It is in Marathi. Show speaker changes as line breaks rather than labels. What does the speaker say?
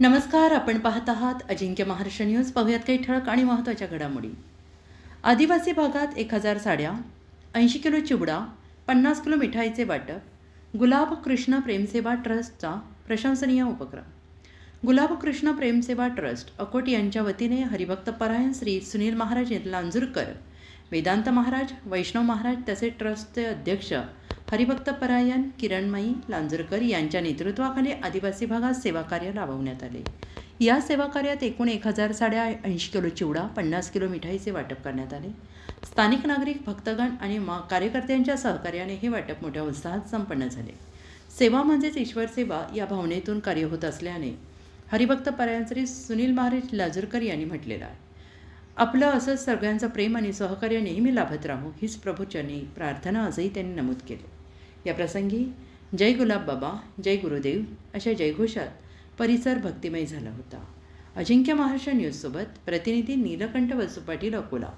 नमस्कार आपण पाहत आहात अजिंक्य महाराष्ट्र न्यूज. पाहूयात काही ठळक आणि महत्त्वाच्या घडामोडी. आदिवासी भागात एक हजार साड्या ऐंशी किलो चिवडा पन्नास किलो मिठाईचे वाटप गुलाब कृष्ण प्रेमसेवा ट्रस्टचा प्रशंसनीय उपक्रम. गुलाब कृष्ण प्रेमसेवा ट्रस्ट अकोट यांच्या वतीने हरिभक्त परायण श्री सुनील महाराज लांजूरकर वेदांत महाराज वैष्णव महाराज तसेच ट्रस्टचे अध्यक्ष हरिभक्त परायण किरणमयी लांजूरकर यांच्या नेतृत्वाखाली आदिवासी भागात सेवाकार्य राबवण्यात आले. या सेवाकार्यात एकूण एक हजार साड्या ऐंशी किलो चिवडा पन्नास किलो मिठाईचे वाटप करण्यात आले. स्थानिक नागरिक भक्तगण आणि मा कार्यकर्त्यांच्या सहकार्याने हे वाटप मोठ्या उत्साहात संपन्न झाले. सेवा म्हणजेच ईश्वर सेवा या भावनेतून कार्य होत असल्याने हरिभक्त परायण श्री सुनील महाराज लाजूरकर यांनी म्हटलेलं आहे. आपलं असंच सगळ्यांचं प्रेम आणि सहकार्य नेहमी लाभत राहू हीच प्रभूचरणी प्रार्थना आजही त्यांनी नमूद केली. या प्रसंगी जय गुलाब बाबा जय गुरुदेव अशा जयघोषात परिसर भक्तिमय झाला होता. अजिंक्य महाराष्ट्र न्यूजसोबत प्रतिनिधी नीलकंठ वसू पाटील अकोला.